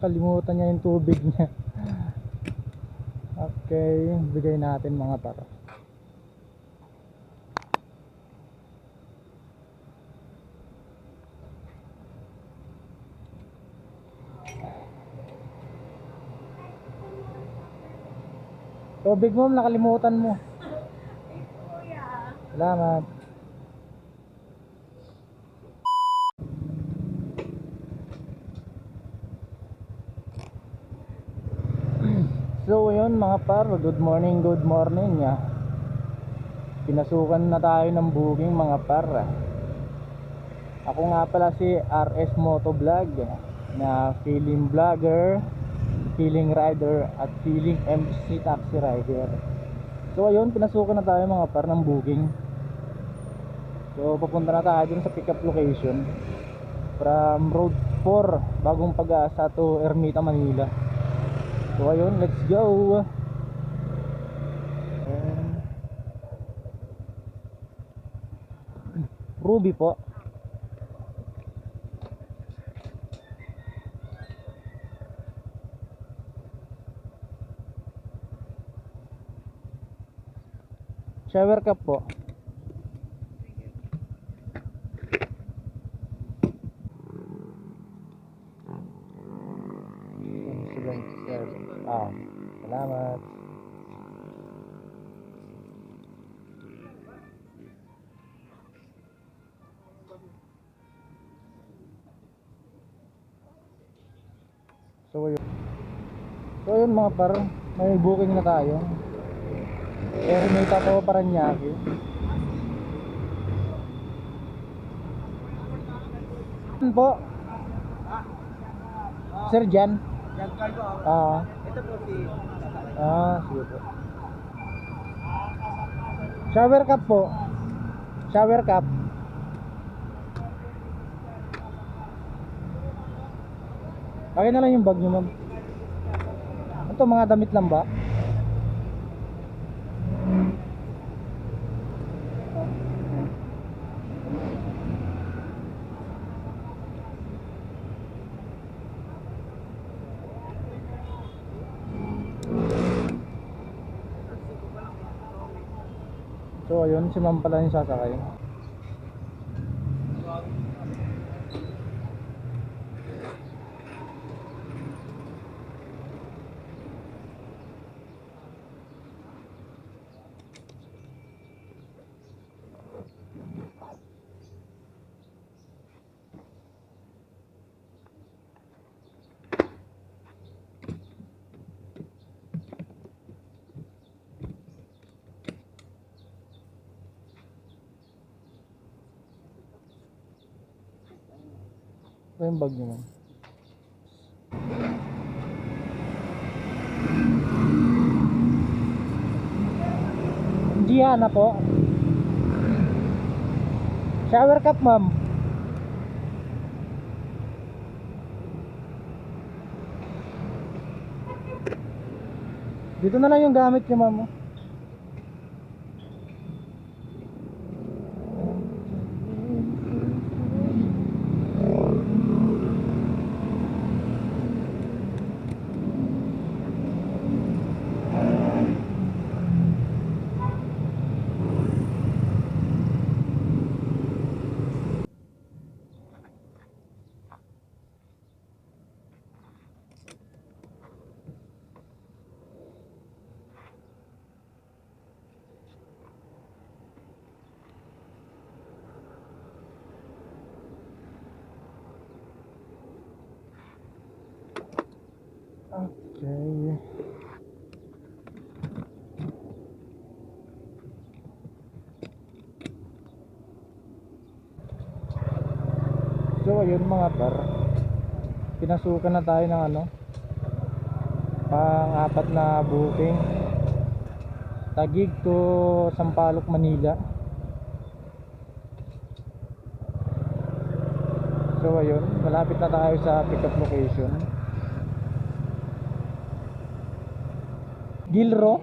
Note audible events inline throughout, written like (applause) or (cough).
Kalimutan niya yung tubig niya. Okay, bigay natin mga para. Tubig mo, nakalimutan mo. (laughs) Salamat. Yun mga par, good morning, good morning ya. Pinasukan na tayo ng booking mga par. Ako nga pala si RS Motovlog na feeling vlogger, feeling rider at feeling MC taxi rider. So ayun, pinasukan na tayo mga par ng booking. So papunta na tayo dun sa pickup location from Road 4, Bagong Pag-asa to Ermita, Manila. So ayun, let's go. Ayan. Ruby po. Shower cup po. So yun. So yun mga par, may booking na tayo. Ermita to Paranaque. Ano po? Sir Jan? Yan cargo ako. Ah, Ito po si ah, sige po. Shower cup po. Shower cup. Akin na lang yung bag niyo, ma'am. Ito mga damit lang ba? So ayun, si ma'am pala yung sasakay. Ito yung bag niyo, ma'am. Giana po. Shower cup, ma'am. Dito na lang yung gamit niyo, ma'am. oh. Okay. So ayun mga par Pinasukan na tayo ng ano Pang apat na booking. Tagig to Sampaloc, Manila. So ayun, malapit na tayo sa pickup location Gilro.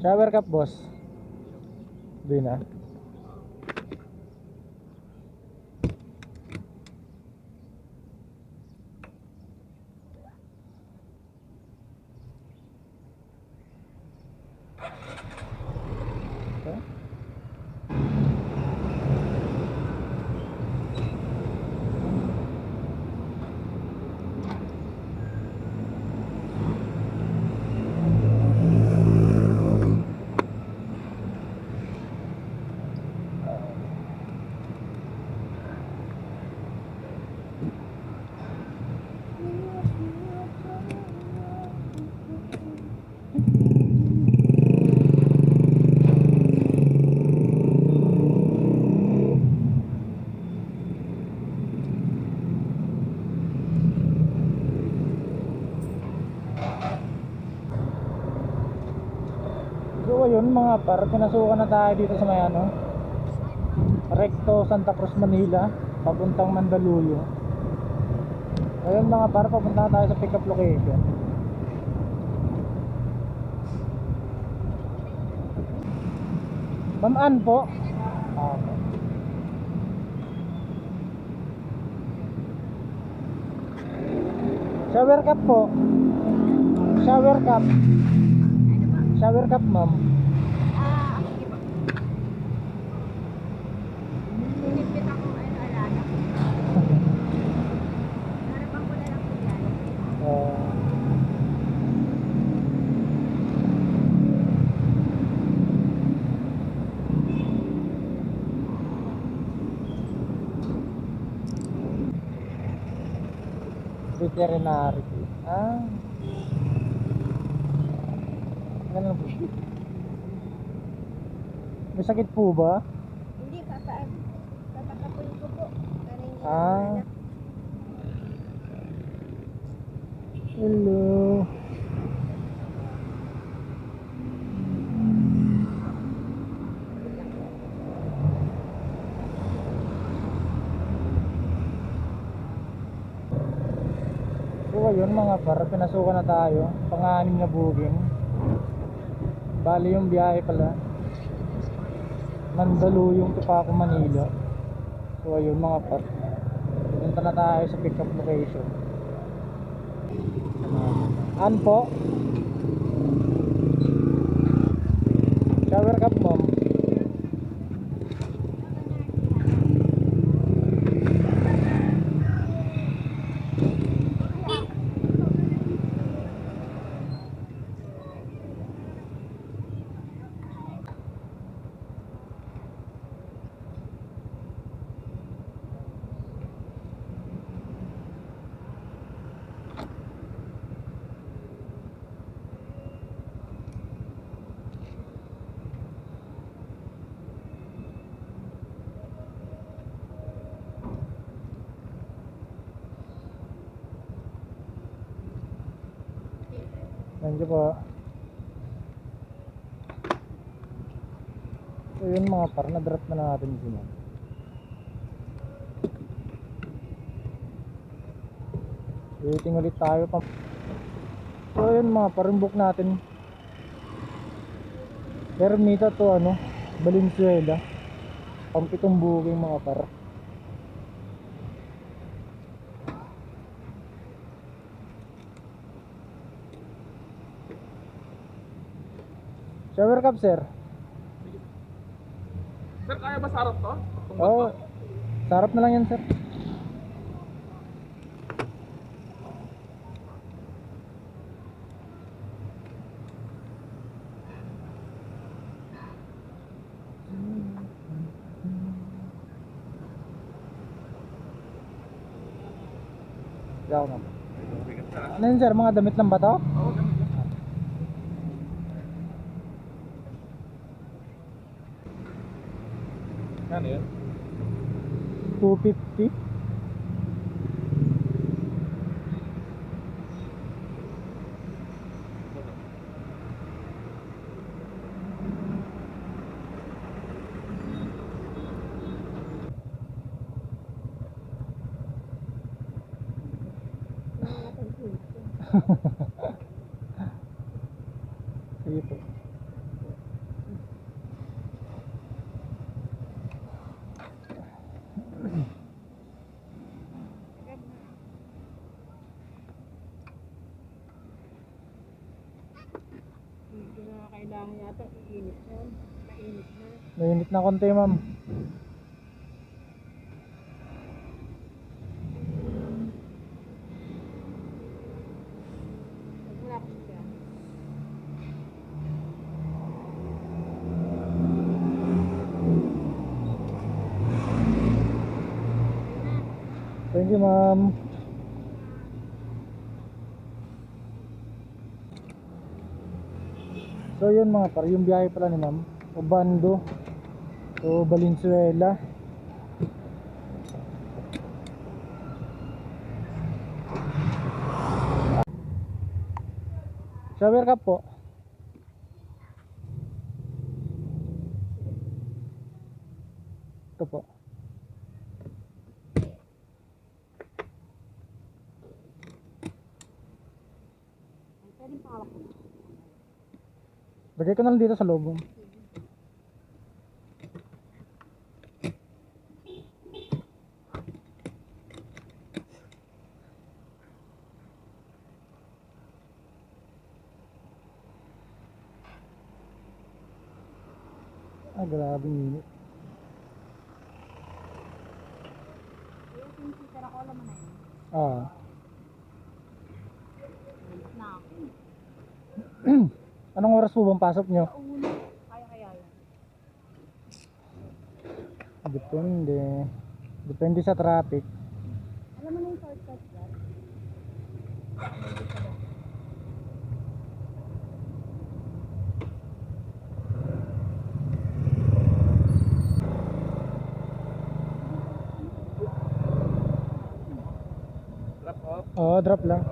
Shower cap, boss. Doon ah. na. Okay. Ayun mga par, pinasukan na tayo dito sa may ano Recto Santa Cruz Manila Papuntang Mandaluyong. Ayun mga par, papunta tayo sa pick up location. Ma'am Ann po. Okay. Shower cup po. Shower cup Shower cup ma'am Ah, sige po. Pinipit ako ano, alaga. Harapan ko na lang po yan. Ah, veterinary. Ah. Ganun po. May sakit po ba? Hindi, papaan. Papakapuin ko po. Para hindi Ah. Hello. So ayun mga par, pinasukan na tayo. Panganim na booking. Bali yung biyahe pala. Mandaluyong Tupaco, Manila. So ayun mga par. Punta na tayo sa pick up location. An po? Shower cup ma'am. Thank you po. So yun mga par, na-drop na natin si ma'am. Waiting ulit tayo pa. So yun mga par, book natin. Ermita to ano, Valenzuela. Pampitong booking mga par. Shower cup sir. Sir, kaya ba sarap to? Oo. Oh, sarap na lang yan, sir. Ano yun, sir? Mga damit lang ba to? Oo, yan. Ano yun? 250? Sige po. Hindi na kailangan yata iinit yun. Mainit na. Mainit na konti ma'am. Thank you ma'am. So yun mga par, yung biyahe pala ni ma'am. Obando. So Valenzuela. Shower ka po. Ito po. Ay, pwedeng pahawak ko. Lagay ko na lang dito sa loob. Ah, grabe init. Yung sister ako, alam mo. Ah. Alis (clears throat) na. Anong oras po bang pasok nyo? Uno. Kaya kaya yan. Depende. Depende sa traffic. Alam mo na yung shortcut dyan? Drop off. Oo, drop lang.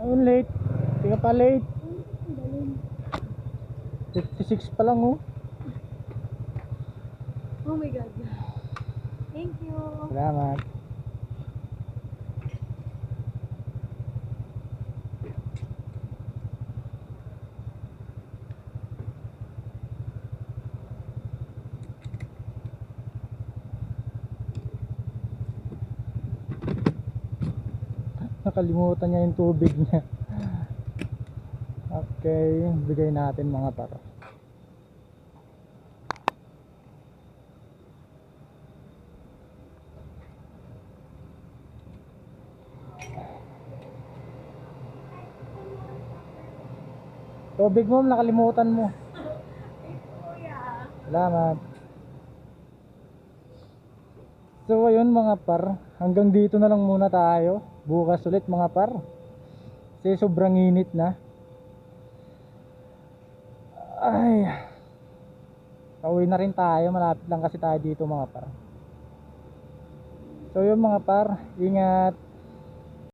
Ay. Oh, late. Tingnan pa late. 56 pa lang oh. Oh my God. Thank you. Salamat. Nakalimutan niya yung tubig niya. Okay, bigay natin mga para. Tubig mo, nakalimutan mo. Salamat. So ayun mga par, hanggang dito na lang muna tayo. Bukas ulit mga par. Kasi sobrang init na. Ay. Pauwi na rin tayo, malapit lang kasi tayo dito mga par. So yun mga par, ingat.